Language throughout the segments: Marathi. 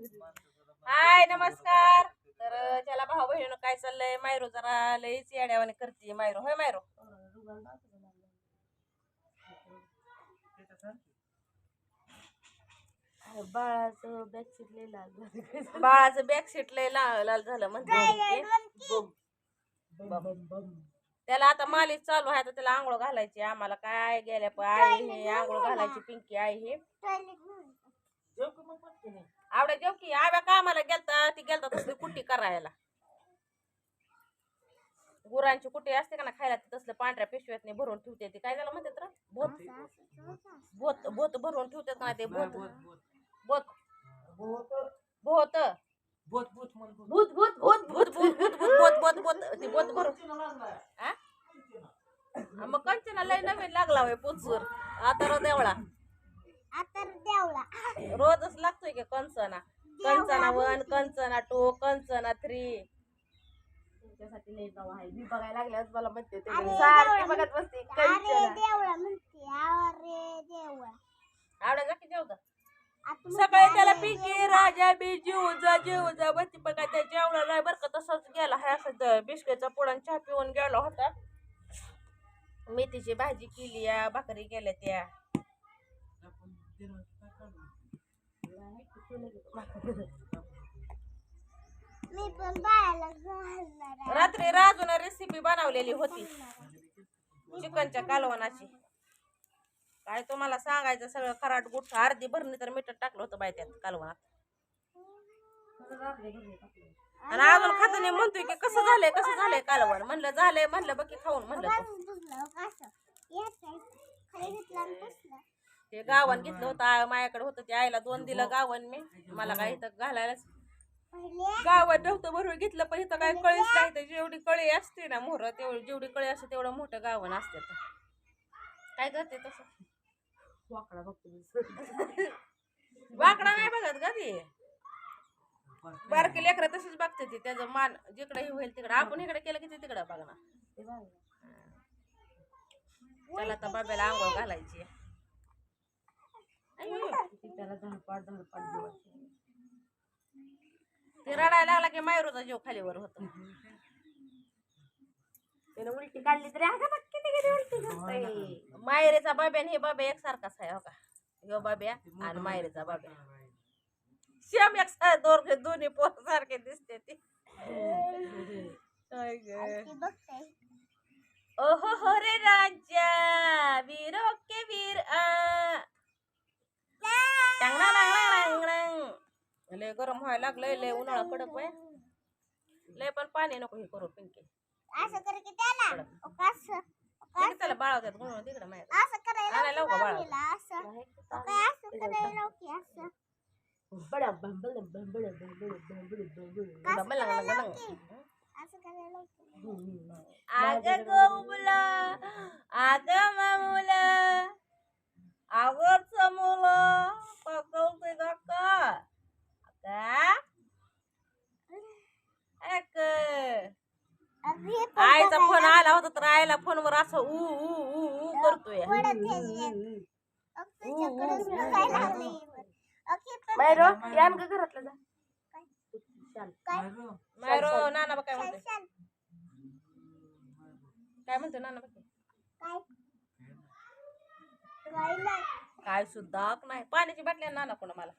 हाय नमस्कार. तर त्याला भाऊ बहिणीनं काय चाललंय? मायरो जरा लईच येड्यावाने करते. मायरो होय मायरो? बाळाचं बॅक सीट लय लाल झालं. बाळाचं बॅक सीट लय लाल लाल झालं म्हणते त्याला आता मालिश चालू आहे तर त्याला आंघोळ घालायची आम्हाला काय गेल्या पण आई हे आंघोळ घालायची पिंकी आई हे. आवड्या जेव की आव्या कामाला गेलता ती गेलता तसली कुट्टी करायला गुरांची कुट्टी असते का ना खायला ती तसलं पांढऱ्या पिशव्यात भरून ठेवते ती काय झालं म्हणतात रे भोत भोत भोत भरून ठेवतात ना ते भोत भोत भोत भूत भूत भूत. भूत भूत भूत भूत भूत भूत भूत भूत भूत भूत ती भूत भरून मग कंचना लय नवीन लागला होय पुचूर आता देवळा आता देवळा रोजच लागतोय की Kanchana. Kanchana one Kanchana two Kanchana three. तुमच्यासाठी लय नाव आहे. मी बघायला लागल्यास मला म्हणते ते अरे सारखी देवळा बघत बसते अरे कंचना. देवळा म्हणते. अरे देवळा. आवडा जा की जेवता आता सकाळी त्याला पिंकी राजा बी जीव जा जीव जा बत्ती बघा त्या जेवला नाही बरं का तसंच गेला. हा असं बिस्किटचा पुडा आणि चहा पिऊन गेला होता. मेथीची भाजी केली या भाकरी केल्या त्या मी पण बाळाला घालणार आहे. रात्री राजून रेसिपी बनवलेली होती. चिकनच्या कालवणाची. काय तुम्हाला सांगायचं सगळं खराट गुठ अर्धी भरणी तर मीठ टाकलं होतं बाय त्यात कालवणात. आणि अजून खाताने म्हणतोय की कसं झालंय कसं झालंय कालवण? म्हणलं झालंय. म्हणलं बघ खाऊन म्हणलं ते गावन घेतलं होतं. माझ्याकडे होतं ते आईला दोन दिलं गावन मी. मला काय इथं घालायलाच गावात नव्हतं बरोबर घेतलं पण इथं काय कळीच नाही. तर जेवढी कळी असते ना मोहर तेवढी जेवढी कळी असते तेवढं मोठं गावन असते काय करते तसं? वाकडा बघतो. वाकडा नाही बघत का ती? बारकी लेकरं तशीच बघते ती. त्याचं मान जिकडे होईल तिकडं. आपण इकडे केलं की ते तिकडं बघणार. ते बघ. त्याला तर बाब्याला आंघोळ घालायची त्याला धडपाड धडपाड दिवस ते रडायला लागला की मायरूचा जीव खालीवर होतो. त्याला उलटी काढली तरी अगं बघ किती किती उलटी करतंय. मायरेचा बाब्या आणि हे बाब्या एकसारखाच आहे हो का? ह्यो बाब्या आणि मायरेचा बाब्या श्याम एक दोन दोन्ही पोर सारखे दिसते ती. काय ग. ती बघते. ओहो हो रे व्हायला लागलंय लय उन्हाळा कडक वय लय पण पाणी नको हे करू पिंके असं कर की त्याला ओ, कसं? तिकडे त्याला बाळवतात म्हणून तिकडे माहिती असं करायला आणायला लावू का बाळा? लावलेलं, असं. ओ, काय असं करायला लावू की असं? बडा बंबळ बंबळ बंबळ बंबळ बंबळ. असं करायला लावू की? असं करायला लावू की? आग गोमुला आग मामुला मुलं पकवते काका का. आईचा फोन आला होता तर आईला फोनवर असं ऊ ऊ ऊ करतोय. मायरो या का घरातलं जा. मायरो नाना बा काय म्हणते काय म्हणतो नाना बा काय? सुद्धा नाही. पाण्याची बाटली नाना कोणा मला.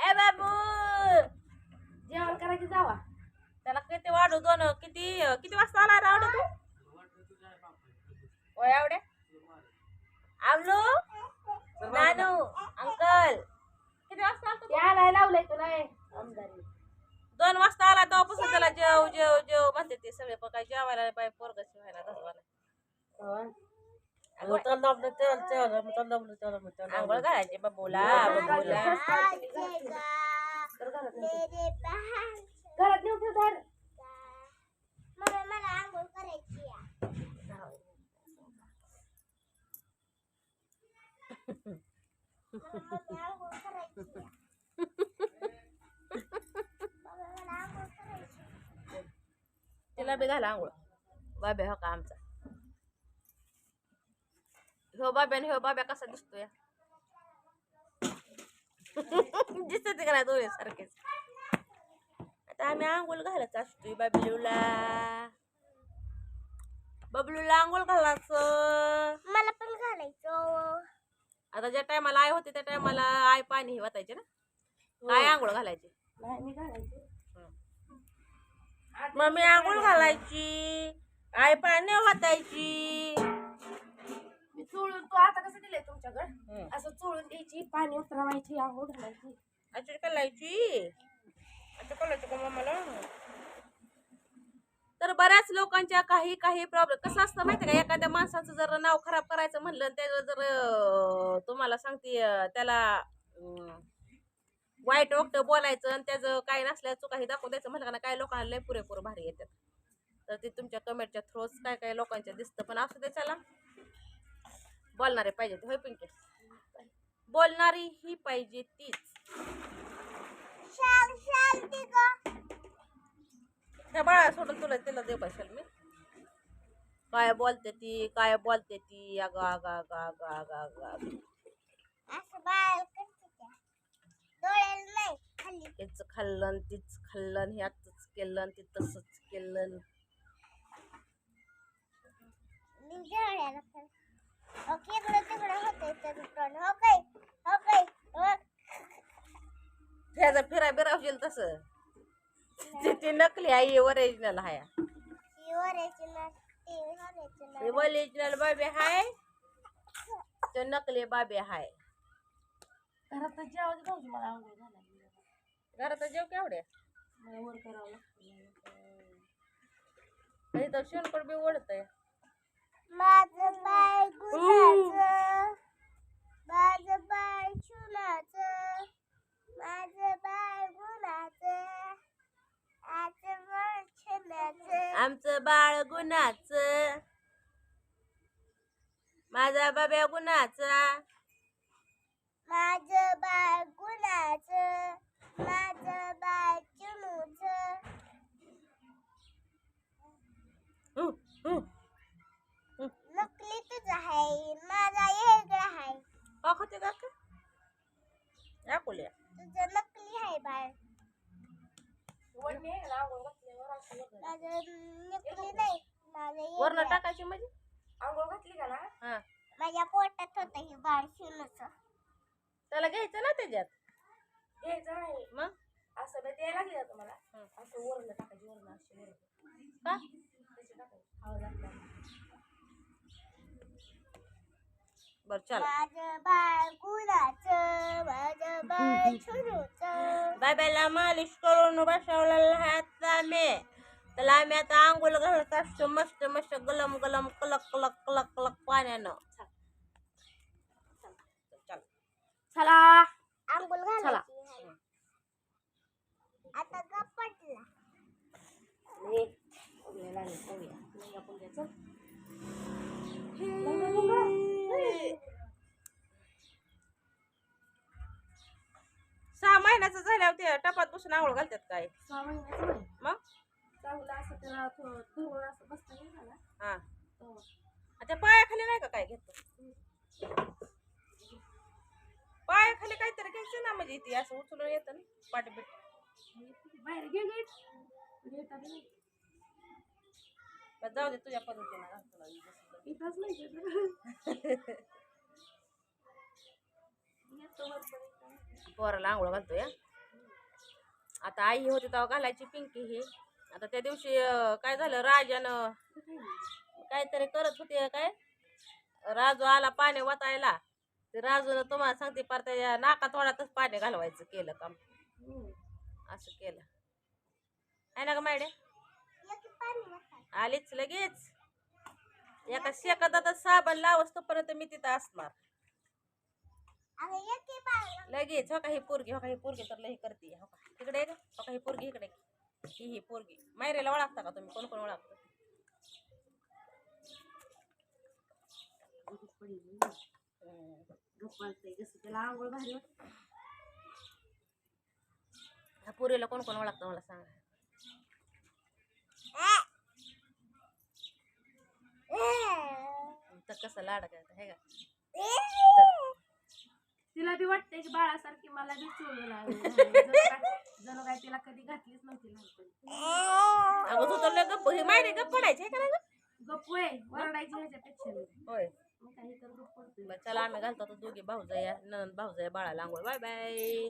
ए बाबू! जेवण करा की जावा. त्याला किती वाढू दोन किती किती वाजता आला रावडे तू? ओय आवडे? आवलो नानू अंकल. किती वाजता? ते? आलाय लावलंय तुला आमदारी. दोन वाजता आला तेव्हापासून त्याला जेव जेव जेव म्हणते ते सगळे पण काय जेवायला पाहिजे पोरग शिवायला घालवायला आंघोळ घालायचे बाबूला बाबूला आजेगा, मेरे बहार. घरात नेऊ ठेव दार. मम्मी, मला आंघोळ करायची आहे. मम्मी, आंघोळ करायची आहे. मम्मी, मला आंघोळ करायची आहे. तिला बी घाला आंघोळ बाब्या हो का आमचा ह्यो बाब्या आणि ह्यो बाब्या कसा दिसतोय दिसत का नाही दोन्ही सारखेच आता आम्ही आंघोळ घालत असतोय बबलूला बबलूला आंघोळ घालायचं आता ज्या टायमाला आई होती त्या टायमाला आई पाणी हे वाटायचे ना काय आंघोळ घालायचे. नाही मी घालायचे. मग मी आंघोळ घालायची आई पाणी वाटायची मी चोळून तो आता कसं दिलंय तुमच्याकडे. असं चोळून द्यायची पाणी उतरवायची आंघोळ घालायची. अच्छा कलायची अच्छा कलायची का मम्माला? तर बऱ्याच लोकांच्या काही काही प्रॉब्लेम कसं असतं माहिती का? एखाद्या माणसाचं जर नाव खराब करायचं म्हणलं त्याचं जर तुम्हाला सांगते त्याला वाईट वक्त बोलायचं आणि त्याचं काही नसल्या चुकाही दाखवू द्यायचं म्हणलं का ना काही लोकांना लय पुरेपूर भारी येतात. तर ते तुमच्या कमेंटच्या थ्रोच काय काय लोकांच्या दिसतं पण असू दे चला. बोलणारे पाहिजे होय पिंके? बोलणारी ही पाहिजे तीच. त्या बाळा सोडून तुला तिला देऊ पाहिजे मी? काय बोलते ती? काय बोलते ती? अगं अगं अगं अगं अगं अगं हेच खाल्लं तीच खाल्लं आणि ह्याच केलं आणि ते तसंच केलं हो हो हो. फिराय बिरावशील तसं. ते ती नकली आहे ओरिजिनल आहे. ती वरायची ना ती वरायची ना हे ओरिजिनल बाबी हाय. तो नकली बाबी हाय. घरात मला आंघोळ घरात जेव मला वर करावं लागतं. तर बी ओढतय. माझं गुणाचं माझं बाळ चुनाचं. माझं बाळ गुणाचं आमचं बाळ गुणाचं. माझा बाब्या गुणाचा. माझं बाळ गुणाचं. माझं बाळ चुनूचं हु, हु. नकली तुझं आहे माझा वेगळा आहे का खाते का का याकुल्या तुझं नकली आहे बाळ वडणी आहे ना आंघोळ घातल्यावर असं वरनं. माझं नकली नाही माझं वरण वेगळं आहे. टाकायची म्हणजे आंघोळ घातली का ना हा माझ्या पोटात होतं हे बाळ शिवणचं त्याला घ्यायचं ना त्याच्यात? घ्यायचं नाही. मग? असं नाही ते लागली जातं मला. हो. असं वरण टाकायची वरण अशी वरण का? तशी टाकायची. हवा लागला बर चला. माझं बाळ गुणाचं माझं बाळ छुरूचं. बाय बायला मालिश करून बसवलेला हात आम्ही. त्याला आम्ही आता आंघोळ घालत असतो मस्त मस्त गलम गलम कलक कलक कलक कलक पाण्यानं चल चला आंघोळ घालायची आहे. आता पाहूया. सहा महिन्याचं झाल्यावर ते टपात बसून आंघोळ घालतात काय सहा महिन्याचं नाही. मग चांगलं असं त्याला थोडं असं बसता हा. त्या पायाखाली नाही का काय घेत पायाखाली काहीतरी घ्यायचं ना म्हणजे ती असं उचलून येतं ना पाठबीट बाहेर गे गे येतात नाही. बरं, जाऊ दे तुझ्या पद्धतीनं इथंच नाही येत. येतो. पोराला आंघोळ घालतोय हं. आता आई होती तेव्हा घालायची पिंकी ही आता त्या दिवशी काय झालं राजानं काहीतरी करत होते काय राजू आला पाणी वाचायला ते राजूनं तुम्हाला सांगते पार त्याच्या नाका तोंडातच पाणी घालवायचं केलं काम. असं केलं. आहे ना पाणी वाटायचं. आलीच लगेच. एका शेकादातच साबण लावस तोपर्यंत मी तिथं असणार. लगेच. हो का ही पोरगी हो का ही पोरगी तर लई करते. हो का तिकडे का हो का ही पोरगी इकडे. ही ही पोरगी. मायरेला ओळखता का तुम्ही? कोण कोण ओळखता? आंघोळ भारी वाटते. पुरीला कोण कोण ओळखतं मला सांगा. तर कसं लाड करत हे का? तिला बी वाटते की बाळासारखी मला बी चोळू लागली. जणू काय तिला कधी घातलीच नव्हती लहानपणी. अगं गप्प हे माहिती गप्प म्हणायची का गप्प आहे वरडायची ह्याच्यापेक्षा होय. मग चला आम्ही घालतो दोघे भाऊजाया नंद भाऊजाया बाळाला आंघोळ बाय बाय